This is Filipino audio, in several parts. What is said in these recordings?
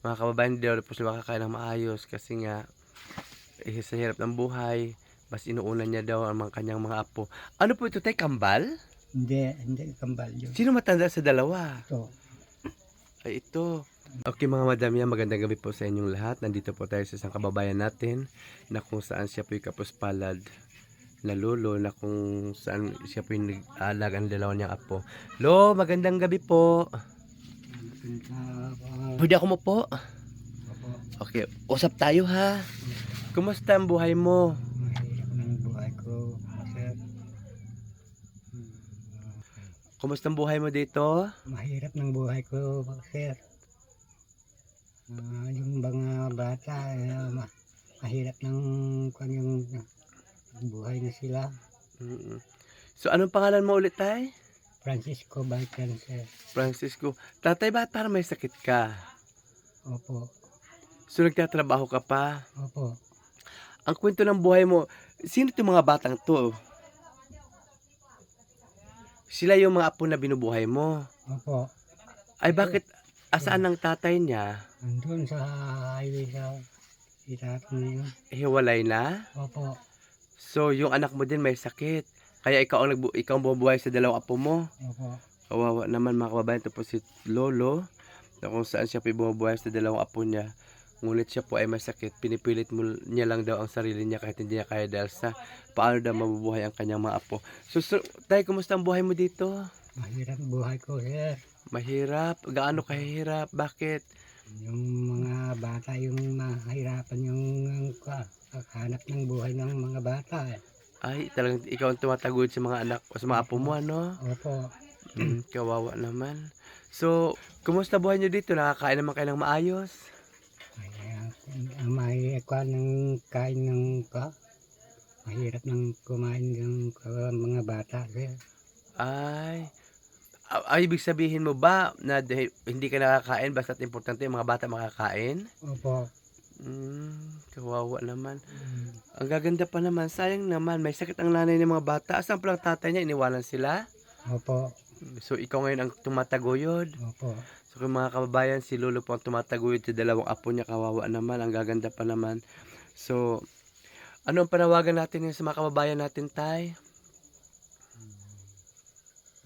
mga kababayan hindi daw po sila makakain ng maayos kasi nga eh, sa hirap ng buhay mas inuuna niya daw ang mga kanyang mga apo ano po ito tay kambal Hindi, hindi kambal yun. sino matanda sa dalawa Ito. ay ito Okay mga madam yan, magandang gabi po sa inyong lahat. Nandito po tayo sa isang kababayan natin na kung saan siya po yung kapuspalad na lolo na kung saan siya po yung nag-aalaga ng dalawa niyang apo. Lo, magandang gabi po. Uh, Pwede ako mo po? Okay, usap tayo ha. Kumusta ang buhay mo? mahirap ng buhay ko. Sir. Hmm, Kumusta ang buhay mo dito? Mahirap ng buhay ko, sir. Ah, yung mga bata, eh, ma- mahirap ng kanyang buhay na sila. Mm-mm. So, anong pangalan mo ulit, tay? Francisco Balkan, sir. Francisco. Tatay, ba't parang may sakit ka? Opo, So, nagtatrabaho ka pa? opo. Ang kwento ng buhay mo, sino itong mga batang to? Sila yung mga apo na binubuhay mo. Opo. Ay bakit, asaan ang tatay niya? Andun sa highway sa itatong yun. Hiwalay na? Opo. So, yung anak mo din may sakit. Kaya ikaw ang, nagbu- ikaw ang bumubuhay sa dalawang apo mo. Opo. Kawawa naman mga kababayan. Ito po si Lolo. Na kung saan siya po bumubuhay sa dalawang apo niya. Ngunit siya po ay may sakit. Pinipilit mo niya lang daw ang sarili niya kahit hindi niya kaya dahil sa paano daw mabubuhay ang kanyang mga apo. So, so tay, kumusta ang buhay mo dito? Mahirap buhay ko, sir. Mahirap? Gaano kahirap? Bakit? Yung mga bata yung mahirapan yung ka, kakahanap ng buhay ng mga bata. Eh. Ay, talagang ikaw ang tumatagod sa mga anak o sa mga apo mo, ano? Opo. Mm, kawawa naman. So, kumusta buhay niyo dito? Nakakain naman kayo ng maayos? Ay, ang mahirap ng kain ng ka. Mahirap ng kumain ng mga bata. Sir. Ay, ay, ibig sabihin mo ba na hindi ka nakakain basta't importante yung mga bata makakain? Opo. Mm, kawawa naman. Mm, Ang gaganda pa naman, sayang naman, may sakit ang nanay ng mga bata. Asan pala ang tatay niya? Iniwanan sila? Opo. So, ikaw ngayon ang tumataguyod? Opo. So kung mga kababayan, si Lolo po ang tumataguyod sa dalawang apo niya, kawawa naman, ang gaganda pa naman. So, ano ang panawagan natin ngayon sa mga kababayan natin, Tay?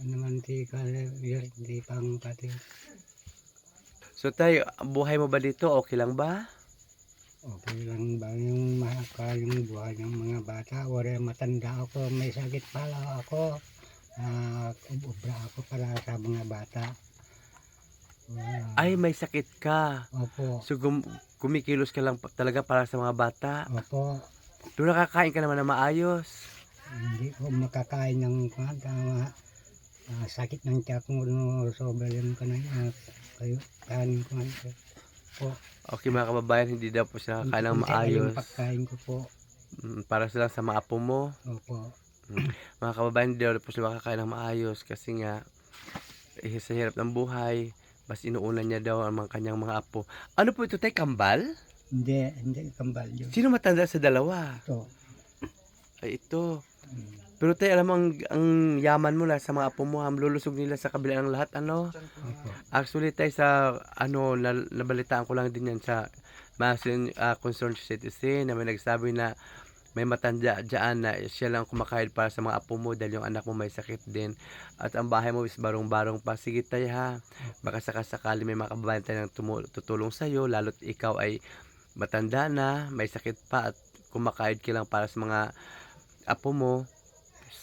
Ano naman di ka, di pang pati. So, Tay, buhay mo ba dito? Okay lang ba? Okay lang ba yung mahaka yung buhay ng mga bata? Wala matanda ako, may sakit pala ako. Uh, ubra ako para sa mga bata. Wala. Ay, may sakit ka. Opo. So, gum- kumikilos ka lang talaga para sa mga bata. Opo. Doon nakakain ka naman na maayos. Hindi ko makakain ng kwan, tama. Ah, sakit ng tiyak mo no, sobra yung kanay. Uh, kayo, kanin ko. Po. Okay, mga kababayan, hindi daw po sila kakain ng maayos. Yung pagkain ko po. Mm, para sila sa mga apo mo. Opo. Mga kababayan, hindi daw po sila makakain ng maayos kasi nga, eh, sa hirap ng buhay, mas inuuna niya daw ang mga kanyang mga apo. Ano po ito, tay? Kambal? Hindi, hindi kambal yun. Sino matanda sa dalawa? Ito. Ay, ito. Mm. Pero tay, alam mo, ang, ang yaman mo na sa mga apo mo, ham, lulusog nila sa kabila ng lahat, ano? Actually, tay, sa, ano, na, nabalitaan ko lang din yan sa Masin uh, Concerned Citizen na may nagsabi na may matanda dyan na siya lang kumakain para sa mga apo mo dahil yung anak mo may sakit din. At ang bahay mo is barong-barong pa. Sige tayo ha. Baka sakasakali may mga kababayan tayo ng tumu- tutulong sa'yo, lalo't ikaw ay matanda na, may sakit pa at kumakain ka lang para sa mga apo mo.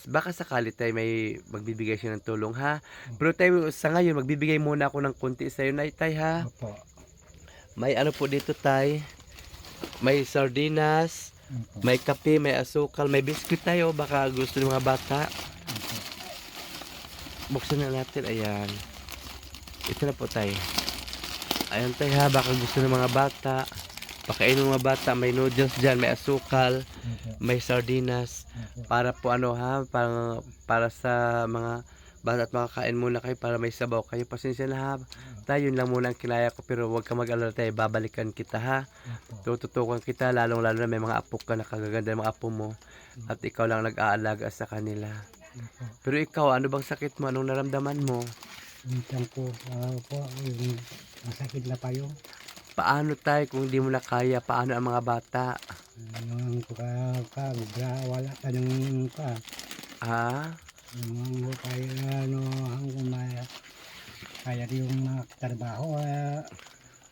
Baka sakali tayo may magbibigay siya ng tulong ha. Pero tayo sa ngayon, magbibigay muna ako ng konti sa'yo na tay ha. Opo. May ano po dito tay. May sardinas, Opo. may kape, may asukal, may biskuit tayo. Baka gusto ng mga bata. Opo. Buksan na natin. Ayan. Ito na po tayo. Ayan tayo ha. Baka gusto ng mga bata. Pakainin mga bata. May noodles dyan. May asukal. May sardinas. Para po ano ha. Para, para sa mga bata at makakain muna kayo para may sabaw kayo. Pasensya na ha. Tayo lang muna ang kinaya ko. Pero huwag ka mag-alala tayo. Babalikan kita ha. Tututukan kita. Lalong lalo na may mga apo ka na kagaganda mga apo mo. At ikaw lang nag-aalaga sa kanila. Pero ikaw, ano bang sakit mo? Anong naramdaman mo? Yung tiyan ko, ah, po, yung masakit na pa yun. Paano tayo kung hindi mo na kaya? Paano ang mga bata? Ano ang ka, ka, ubra, wala ka ng pa. Ha? Ano kaya ano ang kumaya. Kaya yung mga trabaho, eh,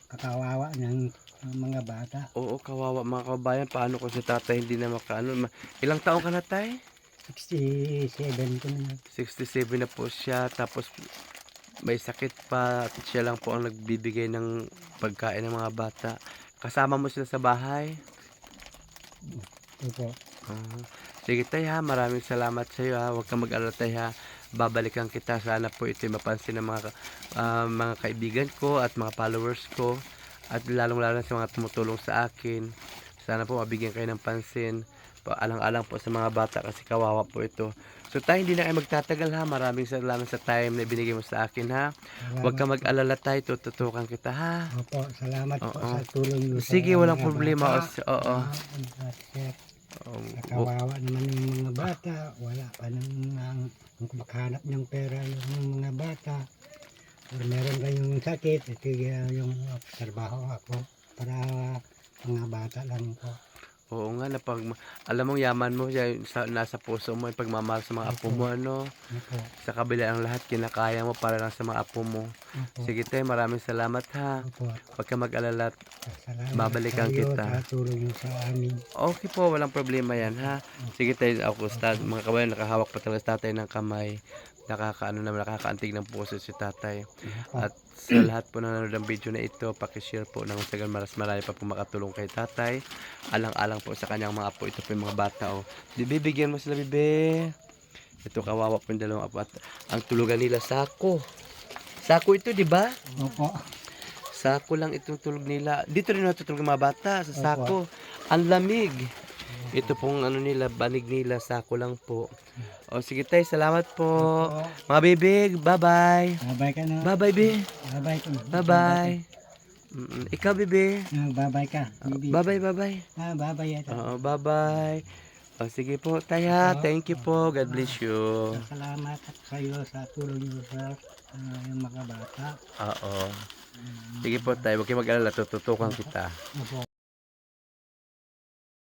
kakawawa ng mga bata. Oo, kawawa mga kabayan. Paano kung si tatay hindi na makaano? Ma- Ilang taon ka na tay? 67 ko na. 67 na po siya. Tapos may sakit pa. At siya lang po ang nagbibigay ng pagkain ng mga bata. Kasama mo sila sa bahay? Opo. Ah, sige tay ha, maraming salamat sa iyo ha. Huwag kang mag-alala tay ha. Babalikan kita. Sana po ito mapansin ng mga, ah, mga kaibigan ko at mga followers ko. At lalong lalo sa mga tumutulong sa akin. Sana po mabigyan kayo ng pansin. Alang-alang po sa mga bata kasi kawawa po ito. So tayo hindi na kayo magtatagal ha. Maraming salamat sa time na binigay mo sa akin ha. Huwag kang mag-alala tayo. Tututukan kita ha. Opo, salamat po Oo. sa tulong niyo sa Sige, walang mga problema. O, bata. s- Oo. Ah, sir, Um, Nakawawa naman yung mga bata. Wala pa nang ang, ang makahanap ng pera yung mga bata. Or meron kayong sakit, ito yung trabaho ako para mga bata lang po. Oo nga, na pag, alam mong yaman mo, sa, nasa puso mo, yung pagmamahal sa mga apo mo, ano, Opo, sa kabila ang lahat, kinakaya mo para lang sa mga apo mo. opo, Sige tayo, maraming salamat ha. opo. Huwag ka mag-alala. Salamat Babalikan sa kita. sa tulong niyo sa amin. Okay po, walang problema yan ha. Sige tayo, ako, stad, mga kabayan, nakahawak pa talaga si tatay ng kamay. Nakakaano naman, nakakaantig ng puso si tatay. Opo, At sa lahat po na nanonood ng video na ito, pakishare po ng sagal maras marami pa po makatulong kay tatay. Alang-alang po sa kanyang mga apo. Ito po yung mga bata. Oh. Di bibigyan mo sila, bibe. Ito kawawa po yung dalawang apo. At ang tulugan nila, sako. Sako ito, di ba? opo, Sako lang itong tulog nila. Dito rin natutulog mga bata, sa sako. Ang lamig. Ito pong ano nila, banig nila, sako lang po. O sige tay, salamat po. Mga bibig, bye-bye. Babay ka na. Bye-bye, be. Ka. Bye-bye. Mm, Ikaw, bebe. Ah, babay ka. Bibi. Bye-bye, bye-bye. Ah, ito. Oo, bye-bye. O, sige po, Taya. Oo. Thank you po. God bless you. Salamat sa iyo sa tulong niyo sa ah, yung mga bata. Oo. Sige po, Tay. Huwag kayo mag-alala. Tututukan kita. Opo.